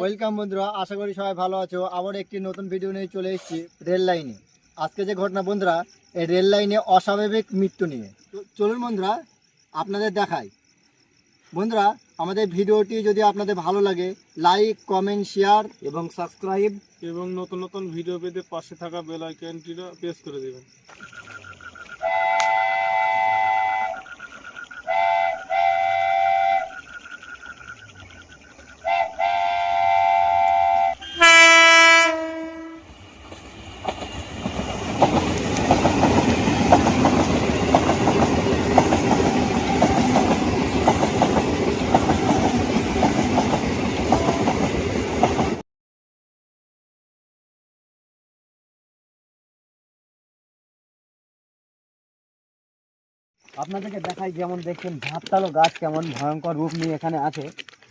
Welcome বন্ধুরা আশা করি সবাই ভালো আছো। আবার একটি নতুন ভিডিও নিয়ে চলে এসেছি রেল লাইনে। আজকে যে ঘটনা বন্ধুরা এই রেল লাইনে অস্বাভাবিক মৃত্যু নিয়ে। চলুন বন্ধুরা আপনাদের দেখাই। বন্ধুরা আমাদের ভিডিওটি যদি আপনাদের ভালো লাগে লাইক কমেন্ট শেয়ার এবং সাবস্ক্রাইব এবং নতুন নতুন ভিডিও পেতে পাশে থাকা বেল আইকনটিটা প্রেস করে দেবেন। আপনাদেরকে দেখাই যেমন দেখছেন ঝাপটালো গাছ কেমন ভয়ঙ্কর রূপ নিয়ে এখানে আছে।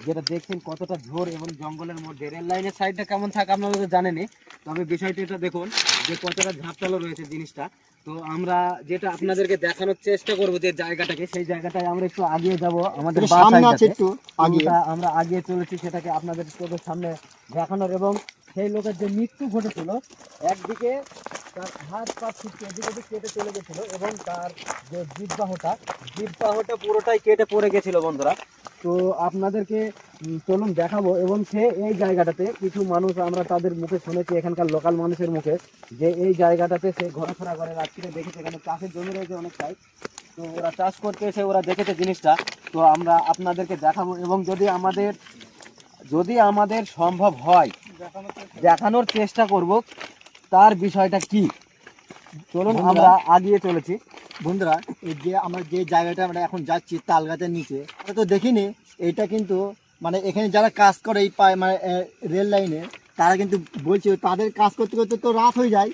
যেটা দেখছেন কতটা ঝোর এবং জঙ্গলের মধ্যে। রেল লাইনের সাইডটা কেমন থাকে আপনারা তো জানেনই। তবে বিষয়টি এটা দেখুন যে কতটা ঝাপটালো রয়েছে জিনিসটা। তো আমরা যেটা আপনাদেরকে দেখানোর চেষ্টা করব যে জায়গাটাকে সেই জায়গাটায় আমরা একটু আগিয়ে যাব আমাদের বাঁ সামনে আছে একটু আমরা আগিয়ে চলেছি সেটাকে আপনাদের চোখের সামনে দেখানোর। এবং সেই লোকের যে মৃত্যু ঘটেছিল একদিকে তার হাত পা ছিটকে এদিক ওদিক কেটে চলে গেছিল এবং তার যে জিব্বাহটা জিব্বাহটা পুরোটাই কেটে পড়ে গেছিল বন্ধুরা। তো আপনাদেরকে চলুন দেখাবো এবং সে এই জায়গাটাতে কিছু মানুষ আমরা তাদের মুখে শুনেছি, এখানকার লোকাল মানুষের মুখে, যে এই জায়গাটাতে সে ঘোরাফেরা করে রাত্রিরে দেখেছে, এখানে চাষের জমি রয়েছে অনেকটাই। তো ওরা চাষ করতে এসে ওরা দেখেছে জিনিসটা। তো আমরা আপনাদেরকে দেখাবো এবং যদি আমাদের যদি আমাদের সম্ভব হয়, দেখানোর চেষ্টা করব। তার বিষয়টা কি চলুন আমরা আগিয়ে চলেছি বন্ধুরা এই যে আমরা যে জায়গাটা আমরা এখন যাচ্ছি তাল গাছের নিচে আমরা তো দেখিনি এটা কিন্তু মানে এখানে যারা কাজ করে এই পায় মানে রেল লাইনে তারা কিন্তু বলছিল তাদের কাজ করতে করতে তো রাত হয়ে যায়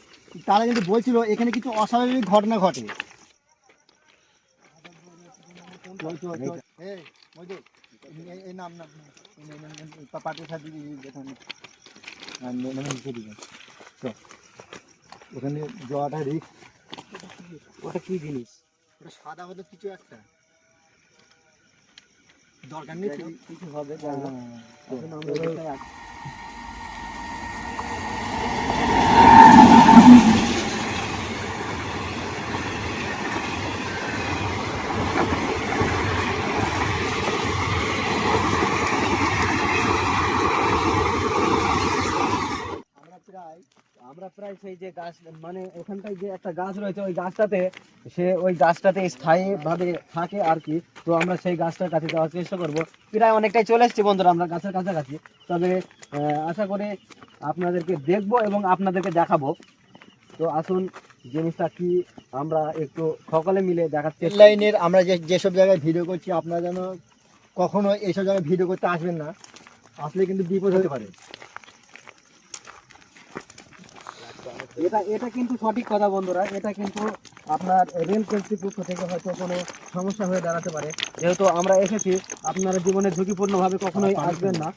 তারা কিন্তু বলছিল এখানে কিছু অস্বাভাবিক ঘটনা ঘটে নাম, নাম, সাথে ওখানে যাওয়াটা রিক্স ওটা কি জিনিস? ওটা সাদা হতো কিছু একটা। দরকার নেই। কিছু হবে হ্যাঁ। আমরা প্রায় সেই যে গাছ মানে ওখানটায় যে একটা গাছ রয়েছে, ওই গাছটাতে সে, ওই গাছটাতে স্থায়ী ভাবে থাকে আর কি। তো আমরা সেই গাছটার কাছে যাওয়ার চেষ্টা করব। প্রায় অনেকটাই চলে এসেছি বন্ধুরা, আমরা গাছের কাছাকাছি। তবে আশা করে আপনাদেরকে দেখব এবং আপনাদেরকে দেখাবো। তো আসুন, জিনিসটা কি আমরা একটু সকলে মিলে চেষ্টা লাইনের আমরা যে, যেসব জায়গায় ভিডিও করছি, আপনারা যেন কখনো এইসব জায়গায় ভিডিও করতে আসবেন না। আসলে কিন্তু বিপদ হতে পারে। এটা এটা কিন্তু সঠিক কথা বন্ধুরা। এটা কিন্তু আপনার রেল কর্তৃপক্ষ থেকে হয়তো কোনো সমস্যা হয়ে দাঁড়াতে পারে। যেহেতু আমরা এসেছি আপনারা জীবনে ঝুঁকিপূর্ণভাবে কখনোই আসবেন না।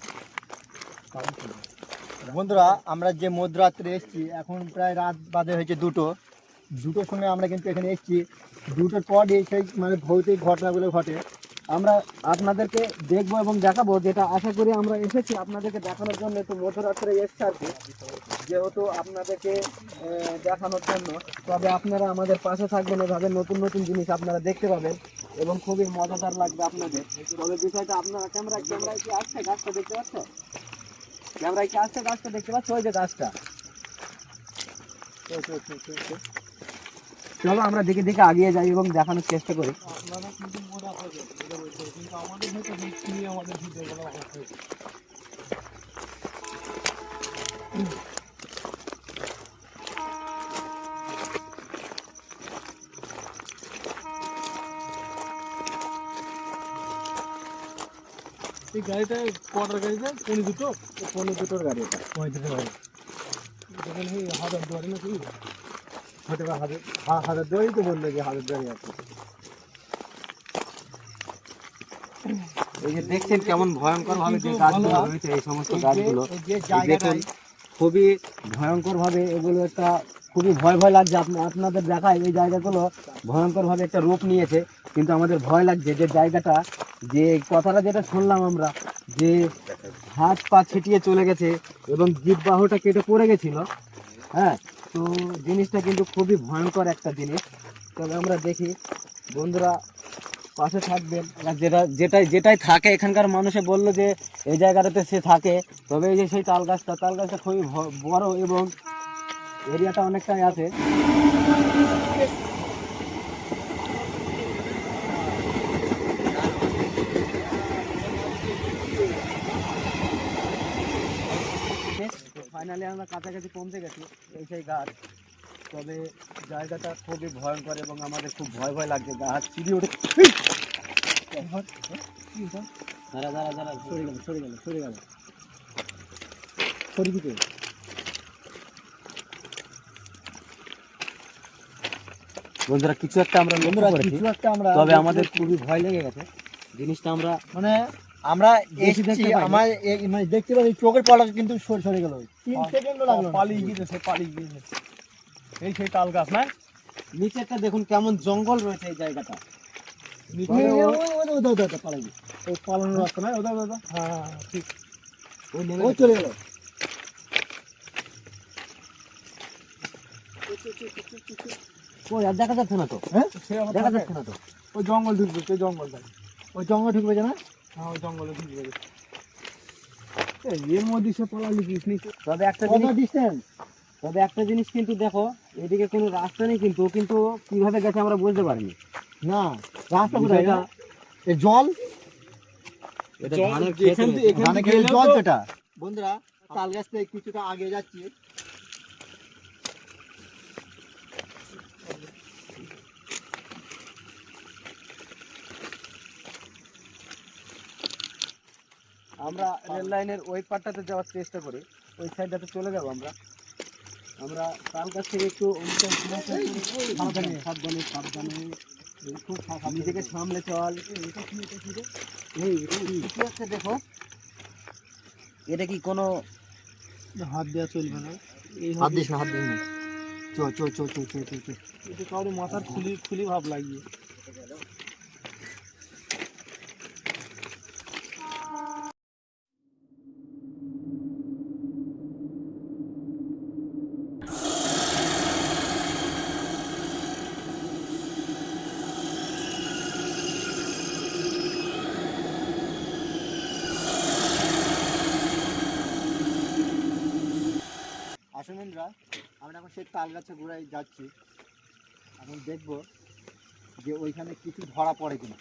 বন্ধুরা আমরা যে মধ্যরাত্রে এসেছি এখন প্রায় রাত বাজে হয়েছে দুটো। দুটোর সময় আমরা কিন্তু এখানে এসেছি। দুটোর পরই সেই মানে ভৌতিক ঘটনাগুলো ঘটে। আমরা আপনাদেরকে দেখব এবং দেখাবো যেটা আশা করি আমরা এসেছি আপনাদেরকে দেখানোর জন্য একটু মধ্যরাত্রে এসছি আর কি। যেহেতু আপনাদেরকে দেখানোর জন্য। তবে আপনারা আমাদের পাশে থাকবেন এভাবে নতুন নতুন জিনিস আপনারা দেখতে পাবেন এবং খুবই মজাদার লাগবে আপনাদের। তবে বিষয়টা আপনারা ক্যামেরা ক্যামেরায় কি আসছে? গাছটা দেখতে পাচ্ছ? ক্যামেরায় কি আসছে গাছটা দেখতে পাচ্ছ? ওই যে গাছটা। চলো আমরা দিকে দিকে আগিয়ে যাই এবং দেখানোর চেষ্টা করি। আপনারা কিন্তু আমাদের হয়তো নিয়ে আমাদের হচ্ছে এই গাড়িটা কটার গাড়িটা পনেরো দুটো? পনেরো দুটোর গাড়ি এটা। পঁয়ত্রিশ গাড়ি। যেখানে এই হাজার দুয়ারে নাকি? হতে পারে হাজার হাজার দুয়ারই তো বলল যে হাজার দুয়ারি আছে। এই যে দেখছেন কেমন ভয়ঙ্কর ভাবে যে গাছগুলো রয়েছে এই সমস্ত গাছগুলো। দেখুন খুবই ভয়ঙ্কর ভাবে এগুলো একটা খুবই ভয় ভয় লাগছে আপনা- আপনাদের দেখায় এই জায়গাগুলো ভয়ঙ্করভাবে একটা রূপ নিয়েছে। কিন্তু আমাদের ভয় লাগছে যে জায়গাটা যে কথাটা যেটা শুনলাম আমরা যে হাত পা ছিটিয়ে চলে গেছে এবং জিব্বাহটা কেটে পড়ে গেছিল হ্যাঁ? তো জিনিসটা কিন্তু খুবই ভয়ঙ্কর একটা জিনিস। তবে আমরা দেখি বন্ধুরা পাশে থাকবেন। যেটা, যেটাই যেটাই থাকে, এখানকার মানুষে বলল যে এই জায়গাটাতে সে থাকে, তবে এই যে সেই তাল গাছটা তাল গাছটা খুবই বড় এবং এরিয়াটা অনেকটাই আছে। ফাইনালি আমরা কাছাকাছি পৌঁছে গেছি, এই সেই গাছ। তবে জায়গাটা খুবই ভয়ঙ্কর এবং আমাদের খুব ভয় ভয় লাগছে গাছ চিড়ি ওঠে দাঁড়া দাঁড়া দাঁড়া সরে গেল সরে গেল সরে গেল। সরে দিকে বন্ধুরা কিছু একটা আমরা বন্ধুরা কিছু একটা আমরা তবে আমাদের খুবই ভয় লেগে গেছে। জিনিসটা আমরা মানে আমরা এসেছি আমার মানে দেখতে পাচ্ছি চোখের পলকে কিন্তু সরে সরে গেল। তিন। সেকেন্ডও লাগল। পালিয়ে গিয়েছে পালিয়ে গিয়েছে। এই সেই তাল গাছ না? নিচেরটা দেখুন কেমন জঙ্গল রয়েছে এই জায়গাটা। পালানোর রাস্তা না? ওদা ওদা হ্যাঁ হ্যাঁ, হ্যাঁ, ঠিক। ও চলে গেল। দেখা যাচ্ছে না তো? সে দেখা যাচ্ছে না তো? ওই জঙ্গল ঢুকবে সেই জঙ্গলটা ওই জঙ্গল ঢুকবে না? হ্যাঁ ওই জঙ্গলে ঢুকবে এর মধ্যে সে পালালি তবে একটা জিনিস ডিস্টেন্স তবে একটা জিনিস কিন্তু দেখো এদিকে কোনো রাস্তা নেই কিন্তু কিন্তু কীভাবে গেছে আমরা বুঝতে পারিনি। না রাস্তা কোথায় বিষয়টা এ জল এটা ধানের যেখান থেকে- এখান থেকে জল তো- বন্ধুরা তাল গাছ থেকে কিছুটা আগে যাচ্ছি আমরা রেল লাইনের ওই পাটটাতে যাওয়ার চেষ্টা করি ওই সাইডটাতে চলে যাব আমরা আমরা তাল কাছ থেকে একটু সাবধানে সাবধানে সাবধানে। নিজেকে সামলে চল। এই কি? হচ্ছে দেখো? এটা কি কোনো হাত দেওয়া চলবে না। এই হাত দিস না হাত দিস না। চো চো চো চো চো চো চো এটা কারও মাথার খুলি খুলি ভাব লাগিয়ে আসুন বন্ধুরা আমরা এখন সেই তাল গাছে ঘুরাই যাচ্ছি। এখন দেখব যে ওইখানে কিছু ধরা পড়ে কিনা।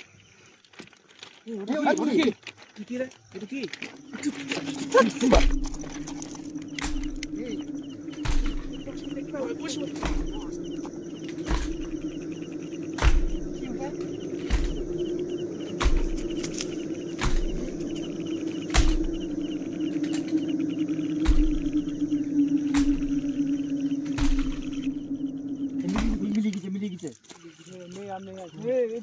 কি?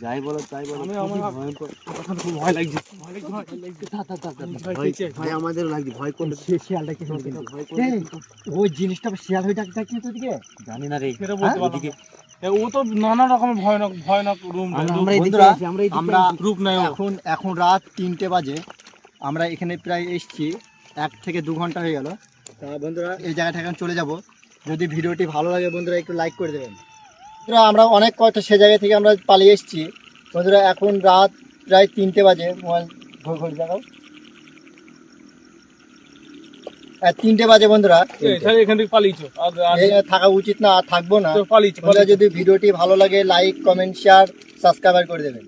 যাই বলো তাই বলো। এখন খুব ভয় লাগছে। ভয় লাগছে ভয় লাগছে। সে শিয়ালটা কি ওই জিনিসটা শিয়াল হয়ে ডাকছে তোদিকে। জানি না রে। সেটা বলতে হ্যাঁ? পারলাম ও তো নানা রকমের ভয়ানক ভয়ানক রুম আমরা বন্ধুরা। রূপ নেয় ও। এখন এখন রাত তিনটে বাজে। আমরা এখানে প্রায় এসছি। এক থেকে দু ঘণ্টা হয়ে গেল। তা বন্ধুরা এই জায়গাটা এখন চলে যাব। যদি ভিডিওটি ভালো লাগে বন্ধুরা একটু লাইক করে দেবেন। বন্ধুরা আমরা অনেক কয়েকটা সে জায়গা থেকে আমরা পালিয়ে এসেছি। বন্ধুরা এখন রাত প্রায় তিনটে বাজে। মোবাইল ঘড়ি ঘড়ি দেখাও। তিনটে বাজে বন্ধুরা। এখান থেকে পালিয়েছো। উচিত না আর থাকব না। যদি ভিডিওটি ভালো লাগে লাইক কমেন্ট শেয়ার সাবস্ক্রাইব করে দেবেন।